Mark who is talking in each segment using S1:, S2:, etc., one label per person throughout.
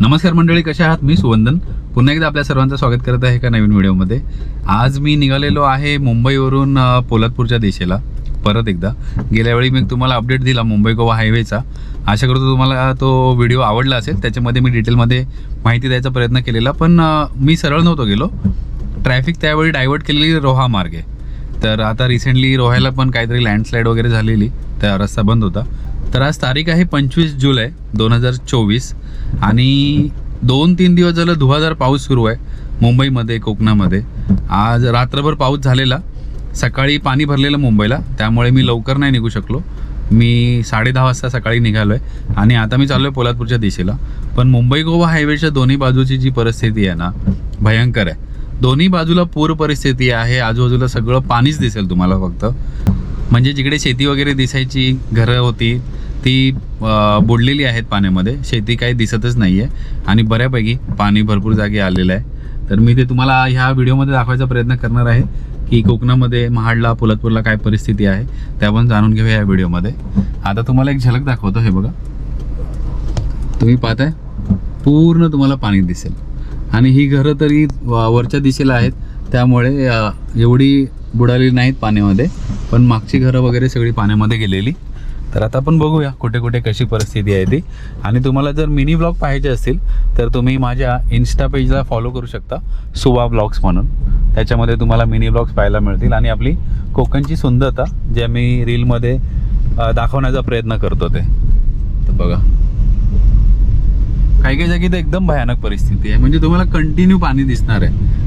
S1: नमस्कार मंडळी कशा आहात? मी सुवंदन. पुन्हा एकदा आपल्या सर्वांचं स्वागत करत आहे एका नवीन व्हिडिओमध्ये. आज मी निघालेलो आहे मुंबईवरून पोलादपूरच्या दिशेला. परत एकदा. गेल्या वेळी मी तुम्हाला अपडेट दिला मुंबई गोवा हायवेचा आशा करतो तुम्हाला तो व्हिडिओ आवडला असेल. त्याच्यामध्ये मी डिटेलमध्ये माहिती द्यायचा प्रयत्न केलेला पण मी सरळ नव्हतो गेलो. ट्रॅफिक त्यावेळी डायव्हर्ट केलेली रोहा मार्गे. तर आता रिसेंटली रोह्याला पण काहीतरी लँडस्लाईड वगैरे झालेली. त्या रस्ता बंद होता. तर आज तारीख आहे पंचवीस जुलै दोन हजार चोवीस. आणि दोन तीन दिवस झालं धुवाधार पाऊस सुरू आहे. मुंबईमध्ये कोकणामध्ये. आज रात्रभर पाऊस झालेला. सकाळी पाणी भरलेलं मुंबईला. त्यामुळे मी लवकर नाही निघू शकलो. मी साडे दहा वाजता सकाळी निघालो आहे आणि आता मी चाललो आहे पोलादपूरच्या दिशेला. पण मुंबई गोवा हायवेच्या दोन्ही बाजूची जी परिस्थिती आहे ना भयंकर आहे. दोन्ही बाजूला पूर परिस्थिती आहे. आजूबाजूला सगळं पाणीच दिसेल तुम्हाला फक्त. म्हणजे जिकडे शेती वगैरे दिसायची घरं होती ती बुडलेली आहेत पाण्यामध्ये. शेती काही दिसतच नाही आहे आणि बऱ्यापैकी पाणी भरपूर जागी आलेलं आहे. तर मी ते तुम्हाला ह्या व्हिडिओमध्ये दाखवायचा प्रयत्न करणार आहे की कोकणामध्ये महाडला पोलादपूरला काय परिस्थिती आहे ते आपण जाणून घेऊया या व्हिडिओमध्ये. आता तुम्हाला एक झलक दाखवतो हे बघा. तुम्ही पाहताय? पूर्ण तुम्हाला पाणी दिसेल. आणि ही घरं तरी वरच्या दिशेला आहेत. त्यामुळे एवढी बुडाली नाहीत पाण्यामध्ये. पण मागची घरं वगैरे सगळी पाण्यामध्ये गेलेली. तर आता आपण बघूया कुठे कुठे कशी परिस्थिती आहे ती. आणि तुम्हाला जर मिनी ब्लॉग पाहायचे असतील तर तुम्ही माझ्या इन्स्टा पेजला फॉलो करू शकता सुवा ब्लॉग्स म्हणून. त्याच्यामध्ये तुम्हाला मिनी ब्लॉग्स पाहायला मिळतील. आणि आपली कोकणची सुंदरता जे मी रीलमध्ये दाखवण्याचा प्रयत्न करतो ते. तर बघा. काही काही जागी तर एकदम भयानक परिस्थिती आहे. म्हणजे तुम्हाला कंटिन्यू पाणी दिसणार आहे.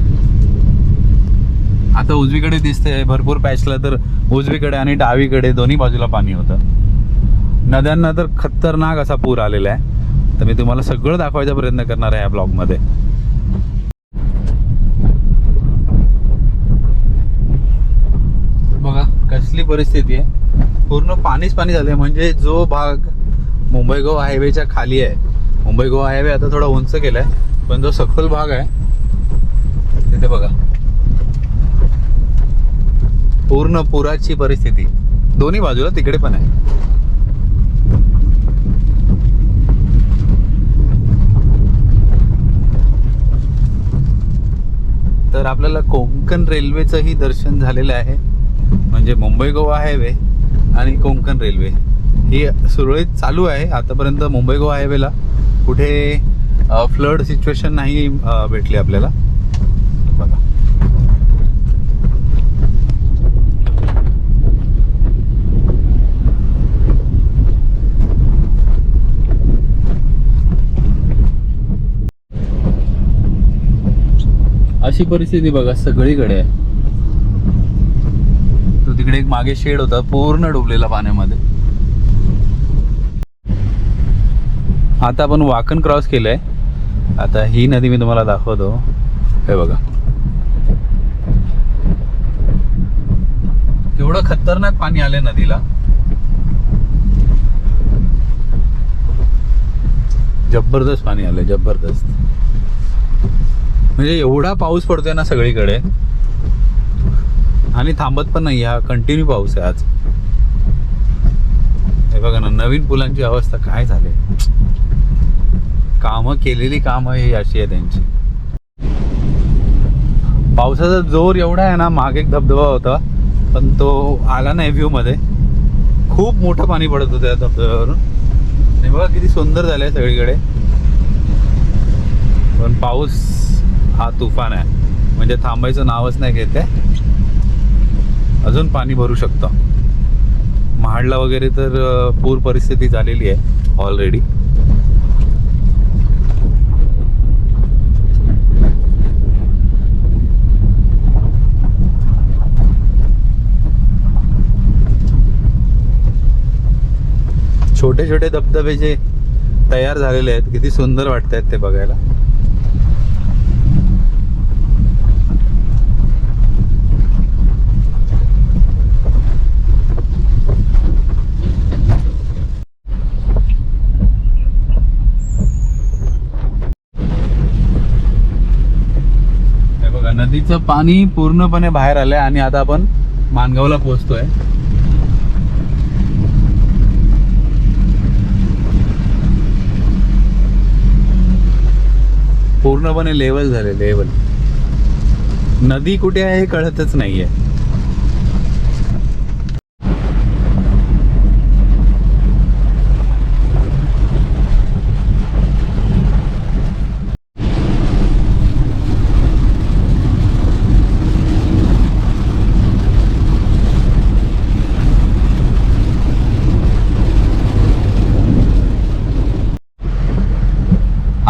S1: आता उजवीकडे दिसतंय भरपूर पॅचला तर उजवीकडे आणि डावीकडे दोन्ही बाजूला पाणी होतं. नद्यांना तर खतरनाक असा पूर आलेला आहे. तर मी तुम्हाला सगळं दाखवायचा प्रयत्न करणार आहे या ब्लॉगमध्ये. बघा कसली परिस्थिती आहे. पूर्ण पाणीच पाणी झालंय. म्हणजे जो भाग मुंबई गोवा हायवेच्या खाली आहे मुंबई गोवा हायवे आता थोडा उंच केलाय पण जो सखोल भाग आहे तिथे बघा. पूर्ण पुराची परिस्थिती. दोन्ही बाजूला तिकडे पण आहे. तर आपल्याला कोंकण रेल्वेचंही दर्शन झालेलं आहे. म्हणजे मुंबई गोवा हायवे आणि कोकण रेल्वे. ही सुरळीत चालू आहे आतापर्यंत मुंबई गोवा हायवेला. कुठे फ्लड सिच्युएशन नाही भेटली आपल्याला. बघा. अशी परिस्थिती बघा सगळीकडे आहे. तो तिकडे एक मागे शेड होता पूर्ण डुबलेला पाण्यामध्ये. आता आपण वाकण क्रॉस केलंय. आता ही नदी मी तुम्हाला दाखवतो. हे बघा. एवढं खतरनाक पाणी आलंय नदीला. जबरदस्त पाणी आलंय जबरदस्त. म्हणजे एवढा पाऊस पडतोय ना सगळीकडे. आणि थांबत पण नाही हा कंटिन्यू पाऊस आहे आज. हे बघा ना नवीन पुलांची अवस्था काय झाली? कामं केलेली कामं ही अशी आहे त्यांची. पावसाचा जोर एवढा आहे ना मागे एक धबधबा होता पण तो आला नाही व्ह्यूमध्ये खूप मोठं पाणी पडत होतं त्या धबधब्यावरून. आणि बघा किती सुंदर झालं आहे सगळीकडे. पण पाऊस हा तुफान आहे. म्हणजे थांबायचं नावच नाही घेत आहे. अजून पाणी भरू शकतं. महाडला वगैरे तर पूर परिस्थिती झालेली आहे ऑलरेडी छोटे छोटे धबधबे जे तयार झालेले आहेत किती सुंदर वाटत आहेत ते बघायला. बघा नदीचं पाणी पूर्णपणे बाहेर आलंय आणि आता आपण मानगावला पोहोचतोय. पूर्णपणे लेवल झाले लेवल नदी कुठे आहे हे कळतच नाहीये.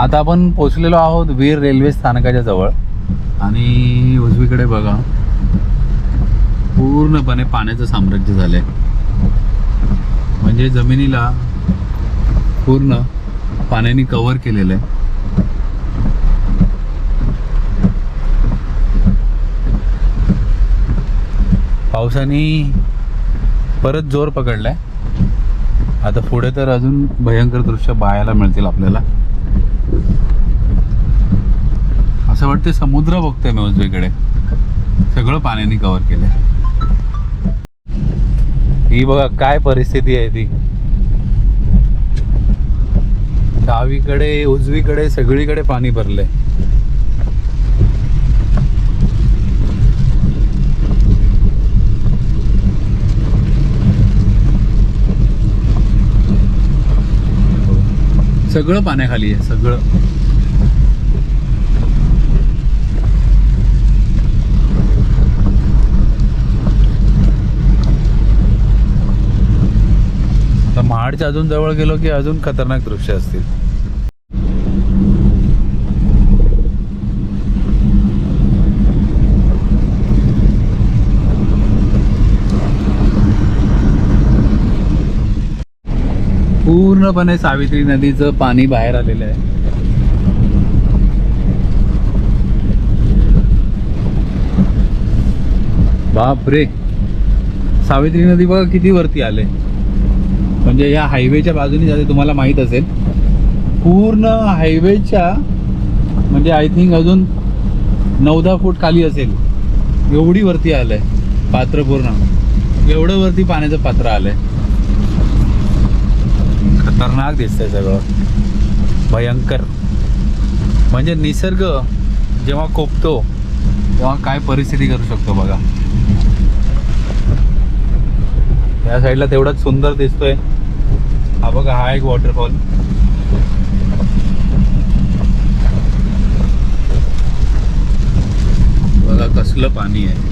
S1: आता आपण पोचलेलो आहोत वीर रेल्वे स्थानकाच्या जवळ. आणि उजवीकडे बघा पूर्णपणे पाण्याचं साम्राज्य झालंय. म्हणजे जमिनीला पूर्ण पाण्याने कव्हर केलेलं आहे. पावसाने परत जोर पकडलाय. आता पुढे तर अजून भयंकर दृश्य पाहायला मिळतील आपल्याला. असं वाटतं समुद्र बघतोय मी उजवीकडे. सगळं पाण्याने कव्हर केलंय. ही बघा काय परिस्थिती आहे ती. डावीकडे उजवीकडे सगळीकडे पाणी भरलंय. सगळं पाण्याखाली आहे सगळं. आता महाडच्या अजून जवळ गेलो की अजून खतरनाक दृश्य असतील. पूर्णपणे सावित्री नदीचं पाणी बाहेर आलेलं आहे. बाप रे सावित्री नदी बघा किती वरती आले. म्हणजे या हायवेच्या बाजूने जाते तुम्हाला माहीत असेल. पूर्ण हायवेच्या म्हणजे आय थिंक अजून नऊ दहा फूट खाली असेल. एवढी वरती आलं आहे पात्र पूर्ण. एवढं वरती पाण्याचं पात्र आलं आहे खतरनाक दिसतंय सगळं. भयंकर. म्हणजे निसर्ग जेव्हा कोपतो तेव्हा काय परिस्थिती करू शकतो बघा. या साईडला तेवढाच सुंदर दिसतोय. हा बघा हा एक वॉटरफॉल बघा कसलं पाणी आहे.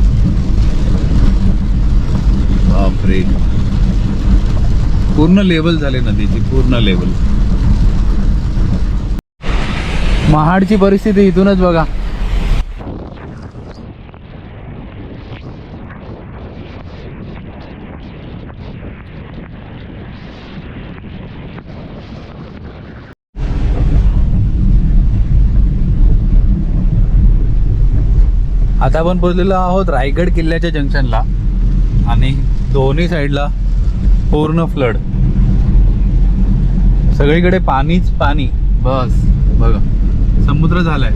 S1: बापरे. पूर्ण लेवल झाले नदीची पूर्ण लेवल. महाडची परिस्थिती इथूनच बघा. आता आपण पोहोचलेलो आहोत रायगड किल्ल्याच्या जंक्शनला आणि दोन्ही साईडला पूर्ण फ्लड. सगळीकडे पाणीच पाणी. बस बघा. समुद्र झालाय.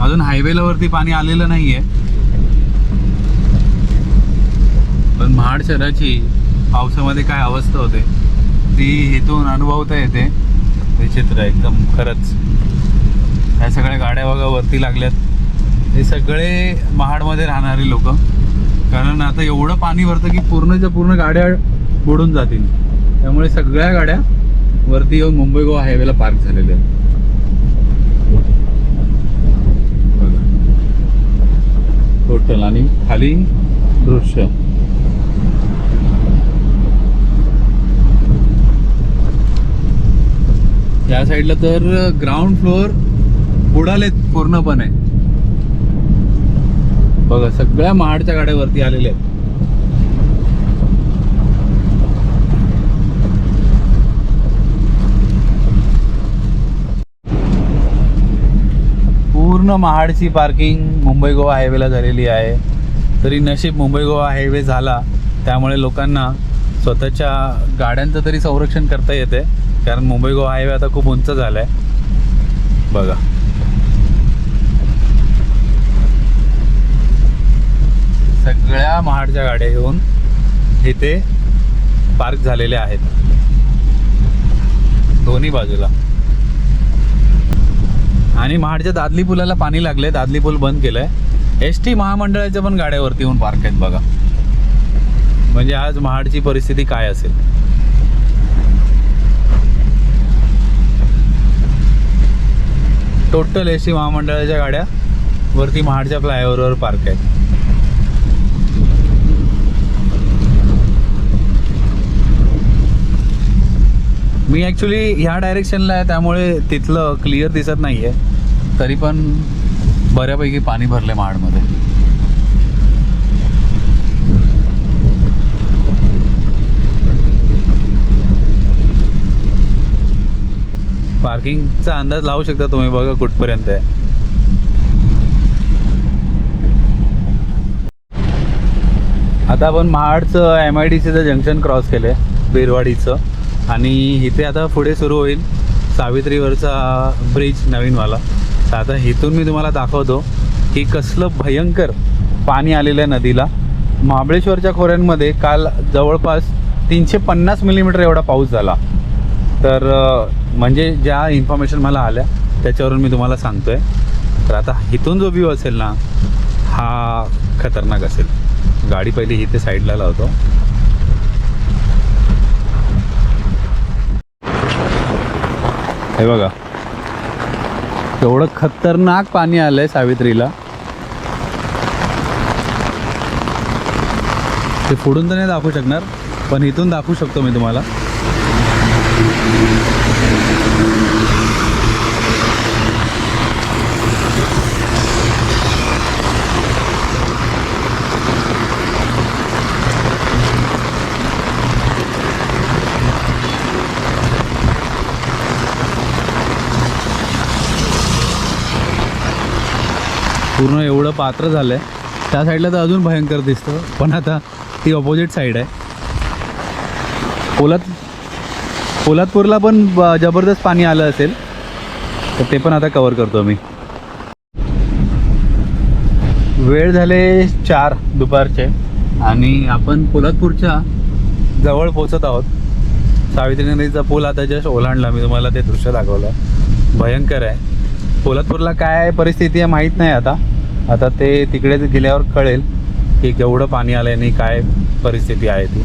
S1: अजून हायवेला वरती पाणी आलेलं नाहीये. पण महाड शहराची पावसामध्ये काय अवस्था होते ती इथून अनुभवता येते. विचित्र आहे एकदम खरंच. ह्या सगळ्या गाड्या बघा वरती लागल्यात. हे सगळे महाडमध्ये राहणारे लोक. कारण आता एवढं पाणी भरतं की पूर्णच्या पूर्ण गाड्या बुडून जातील. त्यामुळे सगळ्या गाड्या वरती येऊन मुंबई गोवा हायवेला पार्क झालेल्या आहेत. बघा. टोटल आणि खाली दृश्य. या साईडला तर uh, ग्राउंड फ्लोअर बुडालेत पूर्णपणे. बघा सगळ्या महाडच्या गाड्या वरती आलेल्या आहेत. पूर्ण महाडची पार्किंग मुंबई गोवा हायवेला झालेली आहे. तरी नशीब मुंबई गोवा हायवे झाला त्यामुळे लोकांना स्वतःच्या गाड्यांचं तरी संरक्षण करता येते. कारण मुंबई गोवा हायवे आता खूप उंच झाला आहे बघा. सगळ्या महाडच्या गाड्या येऊन इथे पार्क झालेल्या आहेत. दोन्ही बाजूला. आणि महाडच्या दादली पुलाला पाणी लागले दादली पूल बंद केलंय. एस टी महामंडळाच्या पण गाड्यावरती येऊन पार्क आहेत बघा. म्हणजे आज महाडची परिस्थिती काय असेल? टोटल एस टी महामंडळाच्या गाड्या वरती महाडच्या फ्लायओव्हरवर पार्क आहेत. मी ॲक्च्युली ह्या डायरेक्शनला आहे त्यामुळे तिथलं क्लिअर दिसत नाही आहे तरी पण बऱ्यापैकी पाणी भरलं आहे महाडमध्ये. पार्किंगचा अंदाज लावू शकता तुम्ही बघा कुठपर्यंत आहे. आता आपण महाडचं एम आय डी सीचं जंक्शन क्रॉस केलं आहे बेरवाडीचं. आणि इथे आता पुढे सुरू होईल सावित्रीवरचा ब्रिज नवीनवाला. तर आता इथून मी तुम्हाला दाखवतो की कसलं भयंकर पाणी आलेलं आहे नदीला. महाबळेश्वरच्या खोऱ्यांमध्ये काल जवळपास तीनशे पन्नास मिलीमीटर एवढा पाऊस झाला. तर म्हणजे ज्या इन्फॉर्मेशन मला आल्या त्याच्यावरून मी तुम्हाला सांगतो आहे तर आता इथून जो व्ह्यू असेल ना हा खतरनाक असेल. गाडी पहिली इथे साईडला लावतो. हे बघा. एवढं खतरनाक पाणी आलंय सावित्रीला. ते फोडून तर नाही दाखवू शकणार पण इथून दाखवू शकतो मी तुम्हाला. पूर्ण एवढं पात्र झालं आहे त्या साईडला तर अजून भयंकर दिसतं पण आता ती ऑपोजिट साईड आहे. पोलाद पोलादपूरला पण जबरदस्त पाणी आलं असेल तर ते पण आता कवर करतो मी वेळ झाले चार दुपारचे आणि आपण पोलादपूरच्या जवळ पोचत आहोत. सावित्री नदीचा पूल आता जस्ट ओलांडला मी तुम्हाला ते दृश्य दाखवलं. भयंकर आहे. पोलादपूरला काय परिस्थिती आहे माहीत नाही आता. आता ते तिकडे गेल्यावर कळेल की केवढं पाणी आलं आणि काय परिस्थिती आहे ती.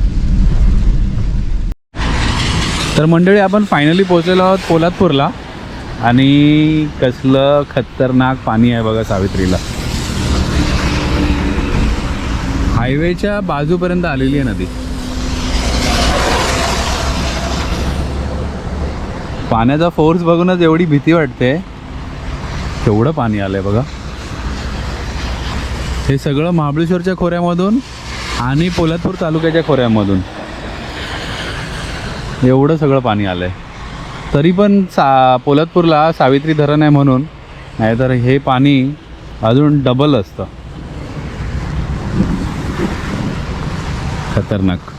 S1: तर मंडळी आपण फायनली पोहोचलेलो आहोत पोलादपूरला आणि कसलं खतरनाक पाणी आहे बघा सावित्रीला. हायवेच्या बाजूपर्यंत आलेली आहे नदी. पाण्याचा फोर्स बघूनच एवढी भीती वाटते. केवढं पाणी आलंय बघा. हे सगळं महाबळेश्वरच्या खोऱ्यामधून आणि पोलादपूर तालुक्याच्या खोऱ्यामधून. एवढं सगळं पाणी आलंय. तरी पण सा पोलादपूरला सावित्री धरण आहे म्हणून नाहीतर हे पाणी अजून डबल असतं. खतरनाक.